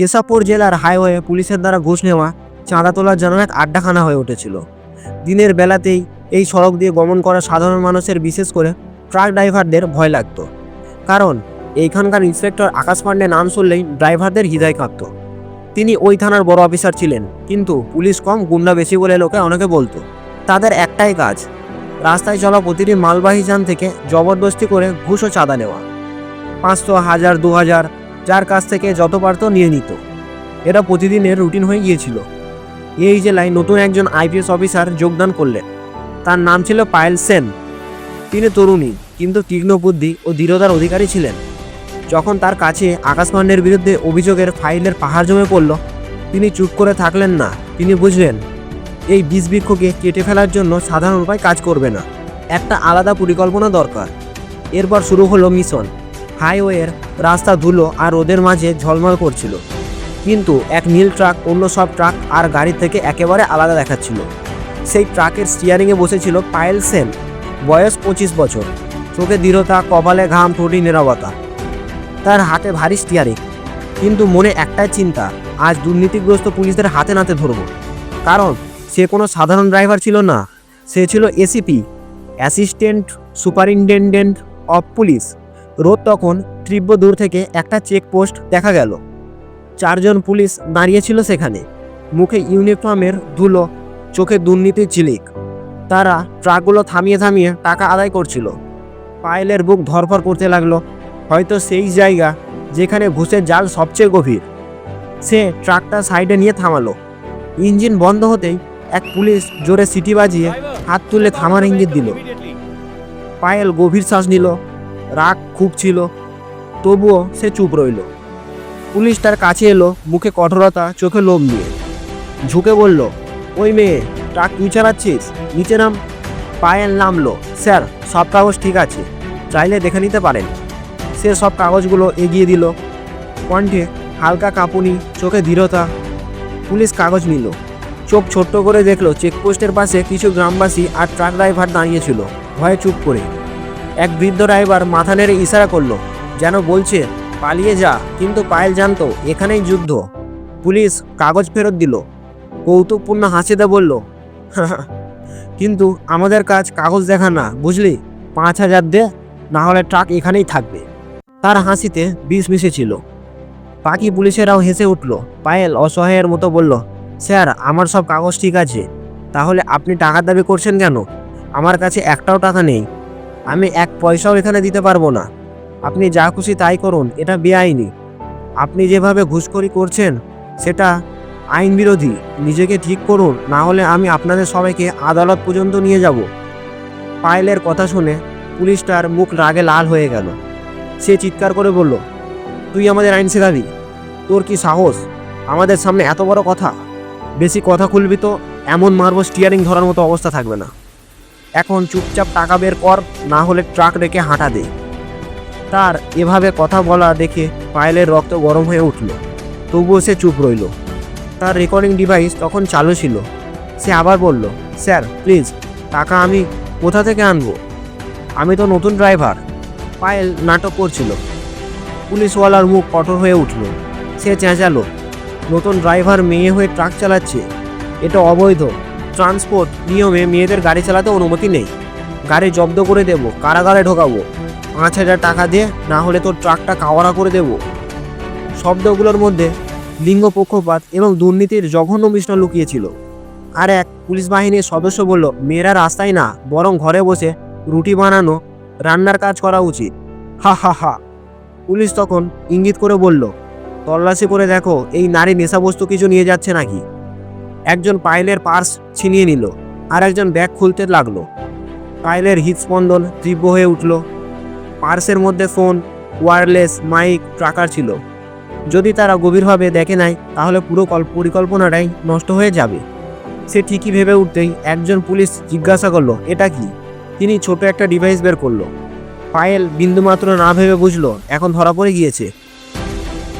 কেশাপুর জেলার হাইওয়ে পুলিশের দ্বারা ঘুষ নেওয়া চাঁদা তোলার জন্য এক আড্ডাখানা হয়ে উঠেছিল। দিনের বেলাতেই এই সড়ক দিয়ে গমন করা সাধারণ মানুষের বিশেষ করে ট্রাক ড্রাইভারদের ভয় লাগতো। কারণ এইখানকার ইন্সপেক্টর আকাশ পান্ডে নাম শুনলেই ড্রাইভারদের হৃদয় কাঁপত। তিনি ওই থানার বড় অফিসার ছিলেন, কিন্তু পুলিশ কম গুন্ডা বেশি বলে লোকে অনেকে বলতো। তাদের একটাই কাজ, রাস্তায় চলা প্রতিটি মালবাহী যান থেকে জবরদস্তি করে ঘুষ ও চাঁদা নেওয়া। পাঁচশো, হাজার দু হাজার যার কাছ থেকে যত পারত নিয়ে নিত। এটা প্রতিদিনের রুটিন হয়ে গিয়েছিল। এই জেলায় নতুন একজন আইপিএস অফিসার যোগদান করলেন, তার নাম ছিল পায়েল সেন। তিনি তরুণী, কিন্তু তীক্ষ্ণ বুদ্ধি ও দৃঢ়তার অধিকারী ছিলেন। যখন তার কাছে আকাশ পান্ডের বিরুদ্ধে অভিযোগের ফাইলের পাহাড় জমে পড়ল, তিনি চুপ করে থাকলেন না। তিনি বুঝলেন, এই বীজ বৃক্ষকে কেটে ফেলার জন্য সাধারণ উপায় কাজ করবে না। একটা আলাদা পরিকল্পনা দরকার। এরপর শুরু হলো মিশন। হাইওয়ের রাস্তা ধুলো আর রোদের মাঝে ঝলমল করছিল। কিন্তু এক নীল ট্রাক অন্য সব ট্রাক আর গাড়ি থেকে একেবারে আলাদা দেখাচ্ছিল। সেই ট্রাকের স্টিয়ারিংয়ে বসেছিল পায়েল সেন, বয়স পঁচিশ বছর, চোখে দৃঢ়তা, কপালে ঘাম, ঠোঁটি নিরবতা। তার হাতে ভারী স্টিয়ারিং কিন্তু মনে একটাই চিন্তা, আজ দুর্নীতিগ্রস্ত পুলিশদের হাতে নাতে ধরবো। কারণ সে কোনো সাধারণ ড্রাইভার ছিল না, সে ছিল ACP assistant superintendent of police রোদ তখন তীব্র দূর থেকে একটা চেকপোস্ট দেখা গেল। চারজন পুলিশ দাঁড়িয়েছিল সেখানে। মুখে ইউনিফর্মের ধুলো, চোখে দুর্নীতির ঝিলিক। তারা ট্রাকগুলো থামিয়ে থামিয়ে টাকা আদায় করছিল। পায়েলের বুক ধরফর করতে লাগল। হয়তো সেই জায়গা যেখানে ঘুষের জাল সবচেয়ে গভীর। সে ট্রাকটা সাইডে নিয়ে থামালো। ইঞ্জিন বন্ধ হতেই এক পুলিশ জোরে সিটি বাজিয়ে হাত তুলে থামার ইঙ্গিত দিল। পায়েল গভীর শ্বাস নিল। রাগ খুব ছিল। তবুও সে চুপ রইল। পুলিশ তার কাছে এলো, মুখে কঠোরতা, চোখে লোভ নিয়ে। ঝুঁকে বলল, ওই মেয়ে, ট্রাক তুই চালাচ্ছিস? নিচে নাম। পায়েল নামলো, স্যার, সব কাগজ ঠিক আছে, চাইলে দেখে নিতে পারেন। সে সব কাগজগুলো এগিয়ে দিল। কণ্ঠে হালকা কাঁপুনি, চোখে দৃঢ়তা। পুলিশ কাগজ নিল। চোখ ছোট্ট করে দেখল, চেকপোস্টের পাশে কিছু গ্রামবাসী আর ট্রাক ড্রাইভার দাঁড়িয়েছিল ভয়ে চুপ করে। এক বৃদ্ধ ড্রাইভার মাথা নেড়ে ইশারা করল, যেন বলছে, পালিয়ে যা, কিন্তু পায়েল জানতো, এখানেই যুদ্ধ। পুলিশ কাগজ ফেরত দিল। কৌতুকপূর্ণ হাসিতে বলল কিন্তু আমাদের কাজ কাগজ দেখা না, বুঝলি? পাঁচ হাজার দে, না হলে ট্রাক এখানেই থাকবে। তার হাসিতে বিষ মিশেছিল। বাকি পুলিশেরাও হেসে উঠল। পায়েল অসহায়ের মতো বলল, স্যার, আমার সব কাগজ ঠিক আছে। তাহলে আপনি টাকার দাবি করছেন কেন? আমার কাছে একটাও টাকা নেই। আমি এক পয়সাও এখানে দিতে পারব না। আপনি যা খুশি তাই করুন, এটা বেআইনি। আপনি যেভাবে ঘুষখড়ি করছেন, সেটা আইন বিরোধী নিজেকে ঠিক করুন, না হলে আমি আপনাদের সবাইকে আদালত পর্যন্ত নিয়ে যাব। পায়েলের কথা শুনে পুলিশটার মুখ রাগে লাল হয়ে গেল। সে চিৎকার করে বলল, তুই আমাদের আইন শেখাবি? তোর কি সাহস? আমাদের সামনে এত বড় কথা? বেশি কথা খুলবি তো এমন মারবো স্টিয়ারিং ধরার মতো অবস্থা থাকবে না। এখন চুপচাপ টাকা বের কর, না হলে ট্রাক রেখে হাঁটা দে। তার এভাবে কথা বলা দেখে পায়েলের রক্ত গরম হয়ে উঠল। তবুও সে চুপ রইল। তার রেকর্ডিং ডিভাইস তখন চালু ছিল। সে আবার বলল, স্যার, প্লিজ, টাকা আমি কোথা থেকে আনব? আমি তো নতুন ড্রাইভার। পায়েল নাটক করছিল। পুলিশওয়ালার মুখ কঠোর হয়ে উঠল। সে চেঁচালো, নতুন ড্রাইভার মেয়ে হয়ে ট্রাক চালাচ্ছে। এটা অবৈধ। ট্রান্সপোর্ট নিয়মে মেয়েদের গাড়ি চালাতে অনুমতি নেই। গাড়ি জব্দ করে দেব, কারাগারে ঢোকাবো। পাঁচ হাজার টাকা দিয়ে না হলে তোর ট্রাকটা কাওয়ারা করে দেব। শব্দগুলোর মধ্যে লিঙ্গ পক্ষপাত এবং দুর্নীতির জঘন্য মিশ্রণ লুকিয়েছিল। আর এক পুলিশ বাহিনীর সদস্য বলল, মেয়েরা রাস্তায় না, বরং ঘরে বসে রুটি বানানো, রান্নার কাজ করা উচিত। হা হা হা। পুলিশ তখন ইঙ্গিত করে বলল, তল্লাশি করে দেখো, এই নারী নেশাবস্তু কিছু নিয়ে যাচ্ছে নাকি? একজন পাইলের পার্স ছিনিয়ে নিল আর একজন ব্যাগ খুলতে লাগল। পাইলের হৃদস্পন্দন তীব্র হয়ে উঠল। পার্সের মধ্যে ফোন ওয়্যারলেস মাইক, ট্রাকার ছিল। যদি তারা গভীরভাবে দেখে নাই তাহলে পুরো কল পরিকল্পনাটাই নষ্ট হয়ে যাবে। সে ঠিকই ভেবে উঠতেই একজন পুলিশ জিজ্ঞাসা করল, এটা কি? তিনি ছোট একটা ডিভাইস বের করল। পায়েল বিন্দুমাত্র না ভেবে বুঝলো, এখন ধরা পড়ে গিয়েছে।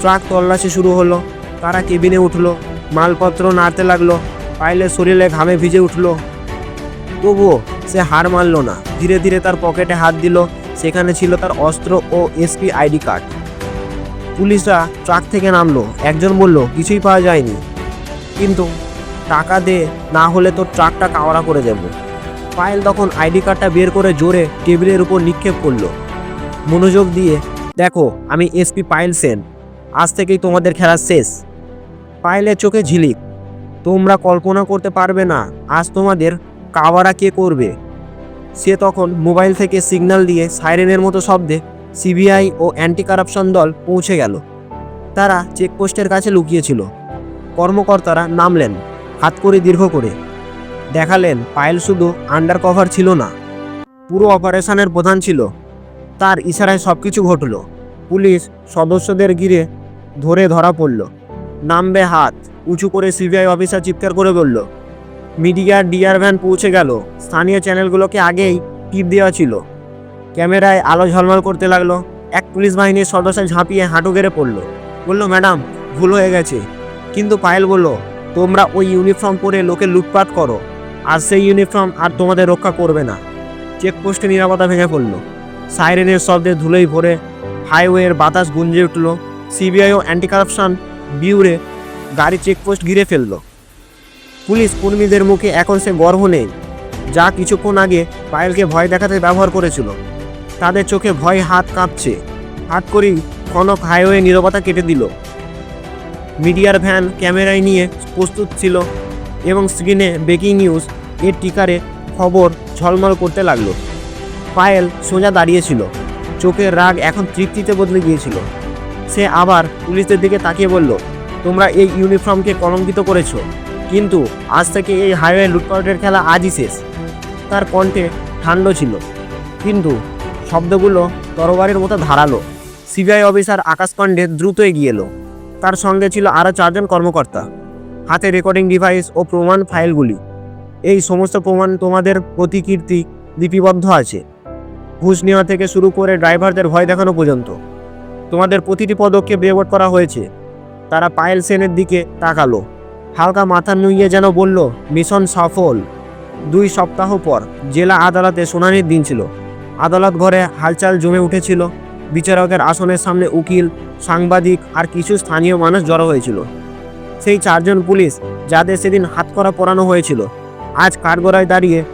ট্রাক তল্লাশি শুরু হলো। তারা কেবিনে উঠল। মালপত্র নাড়তে লাগল। পায়েলের শরীরে ঘামে ভিজে উঠল। তবুও সে হার মানল না। ধীরে ধীরে তার পকেটে হাত দিল। সেখানে ছিল তার অস্ত্র ও এসপি আইডি কার্ড। পুলিশরা ট্রাক থেকে নামলো। একজন বলল, কিছুই পাওয়া যায়নি। কিন্তু টাকা দে, না হলে তো ট্রাকটা কাওয়ারা করে দেব। পায়েল তখন আইডি কার্ডটা বের করে জোরে টেবিলের উপর নিক্ষেপ করল। মনোযোগ দিয়ে, দেখো, আমি এসপি পায়েল সেন। আজ থেকেই তোমাদের খেলা শেষ। পায়েলের চোখে ঝিলিক। তোমরা কল্পনা করতে পারবে না, আজ তোমাদের কাওয়ারা কে করবে। সে তখন মোবাইল থেকে সিগন্যাল দিয়ে সাইরেনের মতো শব্দে সিবিআই ও অ্যান্টি কারাপশন দল পৌঁছে গেল। তারা চেকপোস্টের কাছে লুকিয়েছিল। কর্মকর্তারা নামলেন, হাত করে দীর্ঘ করে। দেখালেন, পায়েল শুধু আন্ডার কভার ছিল না, পুরো অপারেশনের প্রধান ছিল। তার ইশারায় সব কিছু ঘটল। পুলিশ সদস্যদের ঘিরে ধরে ধরা পড়ল। নামবে হাত। উঁচু করে সিবিআই অফিসার চিৎকার করে বলল, মিডিয়ার ডিআর ভ্যান পৌঁছে গেল। স্থানীয় চ্যানেলগুলোকে আগেই টিপ দেওয়া ছিল। ক্যামেরায় আলো ঝলমল করতে লাগল। এক পুলিশ বাহিনীর সদস্য ঝাঁপিয়ে হাঁটু গেড়ে পড়ল। বলল, ম্যাডাম, ভুল হয়ে গেছে। কিন্তু পায়েল বলল, তোমরা ওই ইউনিফর্ম পরে লোকে লুটপাট করো। আর সেই ইউনিফর্ম আর তোমাদের রক্ষা করবে না। চেকপোস্টে নিরাপত্তা ভেঙে পড়ল। সাইরেনের শব্দে ধুলোই ভরে হাইওয়ের বাতাস গুঞ্জে উঠল। সিবিআই ও অ্যান্টি কারাপশন বিউরে গাড়ি চেকপোস্ট ঘিরে ফেলল। পুলিশ কর্মীদের মুখে এখন সে গর্ব নেই। যা কিছুক্ষণ আগে পায়েলকে ভয় দেখাতে ব্যবহার করেছিল। তাদের চোখে ভয় হাত কাঁপছে। হাত করেই কনক হাইওয়ে নীরবতা কেটে দিল। মিডিয়ার ভ্যান ক্যামেরায় নিয়ে প্রস্তুত ছিল এবং স্ক্রিনে ব্রেকিং নিউজ এর টিকারে খবর ঝলমল করতে লাগল। পায়েল সোজা দাঁড়িয়েছিল চোখের রাগ এখন তৃপ্তিতে বদলে গিয়েছিল। সে আবার পুলিশদের দিকে তাকিয়ে বলল, তোমরা এই ইউনিফর্মকে কলঙ্কিত করেছ, কিন্তু আজ থেকে এই হাইওয়ে লুটপাটের খেলা আজই শেষ। তার কণ্ঠে ঠান্ড ছিল, কিন্তু শব্দগুলো তরবারের মতো ধারালো। সিবিআই অফিসার আকাশ পাণ্ডে দ্রুত এগিয়ে এলো। তার সঙ্গে ছিল আরও চারজন কর্মকর্তা, হাতে রেকর্ডিং ডিভাইস ও প্রমাণ ফাইলগুলি। এই সমস্ত প্রমাণ তোমাদের প্রতিকীর্তি লিপিবদ্ধ আছে। ঘুষ নেওয়া থেকে শুরু করে ড্রাইভারদের ভয় দেখানো পর্যন্ত। তোমাদের প্রতিটি পদক্ষেপ রেকর্ড করা হয়েছে। তারা পায়েল সেনের দিকে তাকালো। হালকা মাথা নুইয়ে যেন বলল, মিশন সফল। দুই সপ্তাহ পর জেলা আদালতে শুনানির দিন ছিল। আদালত ঘরে হালচাল জমে উঠেছিল। বিচারকের আসনের সামনে উকিল, সাংবাদিক আর কিছু স্থানীয় মানুষ জড়ো হয়েছিল। সেই চারজন পুলিশ যাদের সেদিন হাতকড়া পরানো হয়েছিল, আজ কাঠগড়ায় দাঁড়িয়ে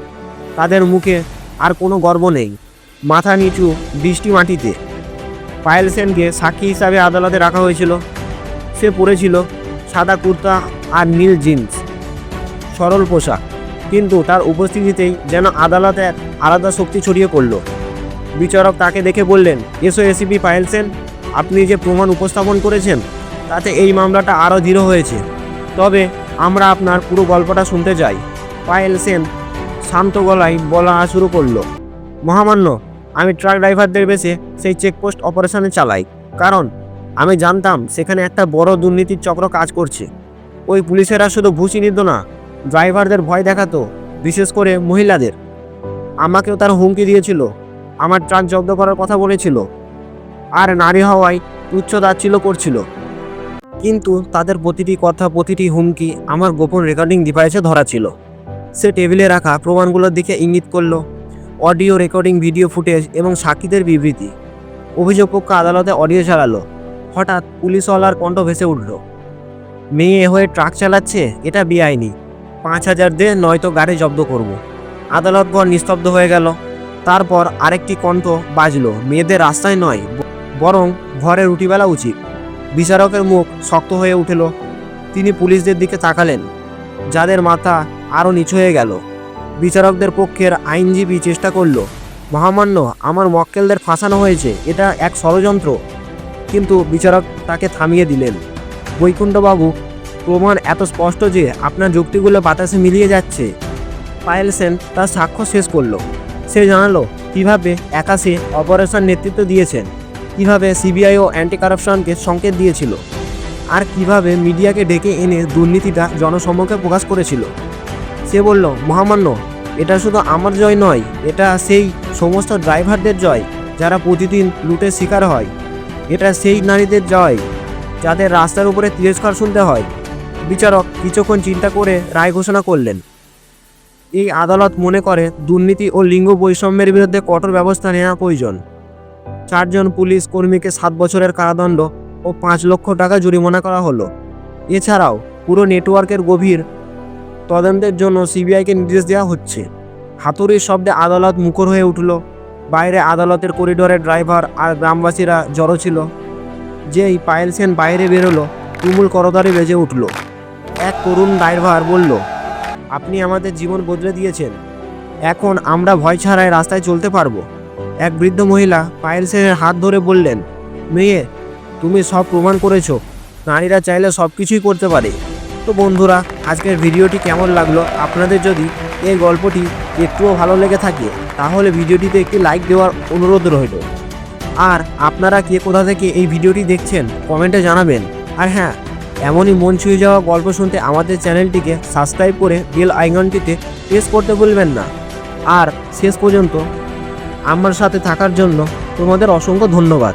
তাদের মুখে আর কোনো গর্ব নেই। মাথা নিচু বৃষ্টি মাটিতে পায়েল সেনকে সাক্ষী হিসাবে আদালতে রাখা হয়েছিল। সে পরেছিল সাদা কুর্তা আর নীল জিন্স। সরল পোশাক। কিন্তু তার উপস্থিতিতেই যেন আদালতে এক আলাদা শক্তি ছড়িয়ে পড়ল। বিচারক তাকে দেখে বললেন, এসো এসিপি পায়েল সেন আপনি যে প্রমাণ উপস্থাপন করেছেন, তাতে এই মামলাটা আরও দৃঢ় হয়েছে। তবে আমরা আপনার পুরো গল্পটা শুনতে চাই। পায়েল সেন শান্ত গলায় বলা শুরু করল, মহামান্য আমি ট্রাক ড্রাইভারদের বেশে সেই চেকপোস্ট অপারেশনে চালাই। কারণ, আমি জানতাম সেখানে একটা বড় দুর্নীতির চক্র কাজ করছে। ওই পুলিশেরা শুধু ঘুষি নিত না ড্রাইভারদের ভয় দেখাতো, বিশেষ করে মহিলাদের। আমাকেও তার হুমকি দিয়েছিল, আমার ট্রাক জব্দ করার কথা বলেছিল, আর নারী হওয়ায় তুচ্ছ তাচ্ছিল করছিল। কিন্তু তাদের প্রতিটি কথা, প্রতিটি হুমকি আমার গোপন রেকর্ডিং ডিভাইসে ধরা ছিল। সে টেবিলে রাখা প্রমাণগুলোর দিকে ইঙ্গিত করল অডিও রেকর্ডিং, ভিডিও ফুটেজ এবং সাক্ষীদের বিবৃতি। অভিযোগ পক্ষ আদালতে অডিও চালালো। হঠাৎ পুলিশওয়ালার কণ্ঠ ভেসে উঠল। মেয়ে হয়ে ট্রাক চালাচ্ছে? এটা বেআইনি। পাঁচ হাজার দে, নয়তো গাড়ি জব্দ করব। আদালত ঘর নিস্তব্ধ হয়ে গেল। তারপর আরেকটি কণ্ঠ বাজলো, মেয়েদের রাস্তায় নয়, বরং ঘরে রুটিবেলা উচিত। বিচারকের মুখ শক্ত হয়ে উঠল। তিনি পুলিশদের দিকে তাকালেন। যাদের মাথা আরও নিচু হয়ে গেল। বিচারকদের পক্ষের আইনজীবী চেষ্টা করল। মহামান্য, আমার মক্কেলদের ফাঁসানো হয়েছে, এটা এক ষড়যন্ত্র। কিন্তু বিচারক তাকে থামিয়ে দিলেন। বৈকুণ্ঠবাবু, প্রমাণ এত স্পষ্ট যে আপনার যুক্তিগুলো বাতাসে মিলিয়ে যাচ্ছে। পায়েল সেন তার সাক্ষ্য শেষ করল। সে জানালো, কীভাবে একাশে অপারেশন নেতৃত্ব দিয়েছেন? কীভাবে সিবিআই ও অ্যান্টি কারাপশনকে সংকেত দিয়েছিল? আর কীভাবে মিডিয়াকে ডেকে এনে দুর্নীতিটা জনসম্মুখে প্রকাশ করেছিল? সে বলল, মহামান্য, এটা শুধু আমার জয় নয়, এটা সেই সমস্ত ড্রাইভারদের জয় যারা প্রতিদিন লুটের শিকার হয়। এটা সেই নারীদের জয় যাদের রাস্তার উপরে তিরস্কার শুনতে হয়। বিচারক কিছুক্ষণ চিন্তা করে রায় ঘোষণা করলেন। এই আদালত মনে করে, দুর্নীতি ও লিঙ্গ বৈষম্যের বিরুদ্ধে কঠোর ব্যবস্থা নেওয়া প্রয়োজন। চারজন পুলিশ কর্মীকে সাত বছরের কারাদণ্ড ও পাঁচ লক্ষ টাকা জরিমানা করা হলো। এছাড়াও পুরো নেটওয়ার্কের গভীর তদন্তের জন্য সিবিআইকে নির্দেশ দেওয়া হচ্ছে। হাতুড়ির শব্দে আদালত মুখর হয়ে উঠল। বাইরে আদালতের করিডোরে ড্রাইভার আর গ্রামবাসীরা জড়ো ছিল। যেই পায়েল সেন বাইরে বেরোলো, তুমুল করতারে বেজে উঠল। এক তরুণ ড্রাইভার বলল, আপনি আমাদের জীবন বদলে দিয়েছেন। এখন আমরা ভয় ছাড়াই রাস্তায় চলতে পারব। এক বৃদ্ধ মহিলা পায়েল সেনের হাত ধরে বললেন, মেয়ে, তুমি সব প্রমাণ করেছ। নারীরা চাইলে সব কিছুই করতে পারে। তো বন্ধুরা, আজকের ভিডিওটি কেমন লাগল? আপনাদের যদি এই গল্পটি একটুও ভালো লেগে থাকে, তাহলে ভিডিওটিতে একটি লাইক দেওয়ার অনুরোধ রইল। আর আপনারা কে কোথা থেকে এই ভিডিওটি দেখছেন, কমেন্টে জানাবেন। আর হ্যাঁ এমনই মন ছুঁয়ে যাওয়া গল্প শুনতে আমাদের চ্যানেলটিকে সাবস্ক্রাইব করে বেল আইকনটিতে প্রেস করতে ভুলবেন না। আর শেষ পর্যন্ত আমার সাথে থাকার জন্য তোমাদের অসংখ্য ধন্যবাদ।